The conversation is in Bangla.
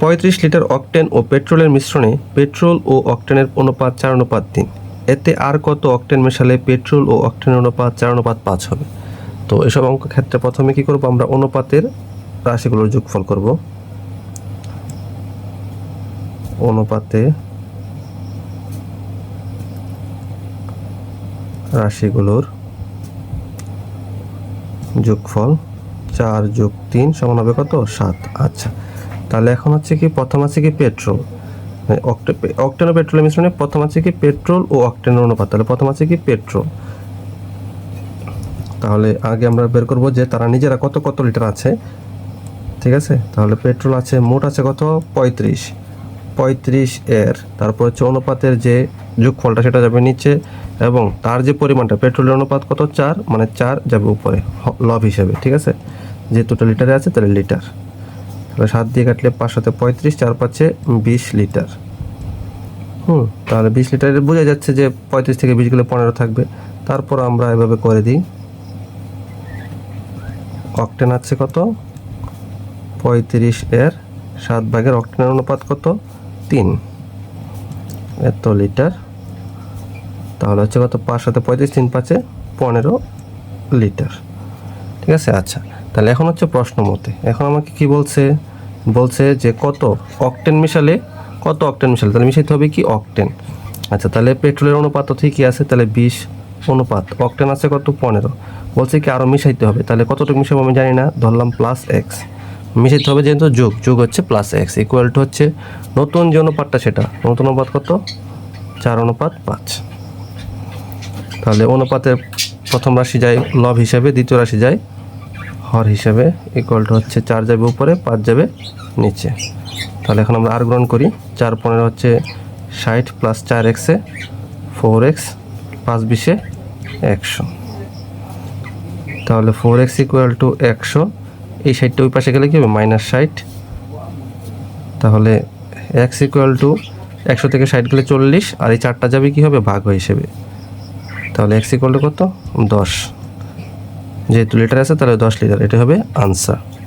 পঁয়ত্রিশ লিটার অকটেন ও পেট্রোলের মিশ্রণে পেট্রোল ও অকটেনের অনুপাত চার অনুপাত তিন। এতে আর কত অকটেন মেশালে পেট্রোল ও অকটেনের অনুপাত চার অনুপাত পাঁচ হবে? তো এসব অঙ্ক ক্ষেত্রে প্রথমে কী করব আমরা? অনুপাতের রাশিগুলোর যোগফল করব। অনুপাতে রাশিগুলোর যোগফল চার যোগ তিন সমান হবে কত? সাত। আচ্ছা। তাহলে এখন হচ্ছে কি প্রথম আছে কি পেট্রোল। অক্টেন পেট্রোলের মিশ্রণে প্রথম আছে কি পেট্রোল ও অক্টেনের অনুপাত। তাহলে প্রথম আছে কি পেট্রোল। তাহলে আগে আমরা বের করব যে তারা নিজেরা কত কত লিটার আছে। ঠিক আছে? তাহলে পেট্রোল আছে, মোট আছে কত? পঁয়ত্রিশ। পঁয়ত্রিশ এর, তারপর হচ্ছে অনুপাতের যে যোগফলটা সেটা যাবে নিচে এবং তার যে পরিমাণটা, পেট্রোলের অনুপাত কত? চার মানে চার যাবে উপরে লব হিসাবে। ঠিক আছে? যেহেতুটা লিটারে আছে, তাহলে লিটার। তাহলে সাত দিয়ে কাটলে পাঁচ সাথে পঁয়ত্রিশ, চার পাঁচে বিশ লিটার। হুম, তাহলে বিশ লিটারে বোঝা যাচ্ছে যে পঁয়ত্রিশ থেকে বিশ গেলে পনেরো থাকবে। তারপর আমরা এভাবে করে দিই। অকটেন আছে কত? পঁয়ত্রিশ এর সাত ভাগের অকটেনের অনুপাত কত? তিন। এত লিটার। তাহলে হচ্ছে কত? পাঁচ সাথে পঁয়ত্রিশ, তিন পাঁচে পনেরো লিটার। ঠিক আছে? আচ্ছা। তাহলে এখন হচ্ছে প্রশ্ন মতে। এখন আমাকে কি বলছে? বলছে যে কত অকটেন মিশালে কত অকটেন মিশালে? তাহলে মিশাইতে হবে কি অকটেন আচ্ছা তাহলে পেট্রোলের অনুপাত ঠিকই আছে, তাহলে বিশ অনুপাত। অকটেন আছে কত? পনেরো। বলছে কি আরও মিশাইতে হবে, তাহলে কতটুকু মিশাবো আমি জানি না, ধরলাম প্লাস এক্স মিশাইতে হবে যেহেতু যোগ যোগ হচ্ছে প্লাস এক্স ইকুয়াল টু হচ্ছে নতুন যে অনুপাতটা সেটা। নতুন অনুপাত কত? চার অনুপাত পাঁচ। তাহলে অনুপাতের প্রথম রাশি যায় লব হিসাবে দ্বিতীয় রাশি যায় হর হিসাবে ইকুয়াল হচ্ছে চার যাবে উপরে, পাঁচ যাবে নিচে। তাহলে এখন আমরা আর গ্রহণ করি। চার পনেরো হচ্ছে ষাট প্লাস চার এক্সে ফোর এক্স পাঁচ বিশে একশো। তাহলে ফোর এক্স ইকুয়াল টু একশো। এই ষাটটা ওই পাশে গেলে কি হবে? মাইনাস ষাট। তাহলে এক্স ইকুয়াল টু একশো থেকে ষাট গেলে চল্লিশ, আর এই চারটা যাবে কি হবে? ভাগ হিসেবে। তাহলে এক্স ইকুয়াল টু কত? দশ। যেহেতু লিটার আছে তাহলে দশ লিটার এটা হবে আনসার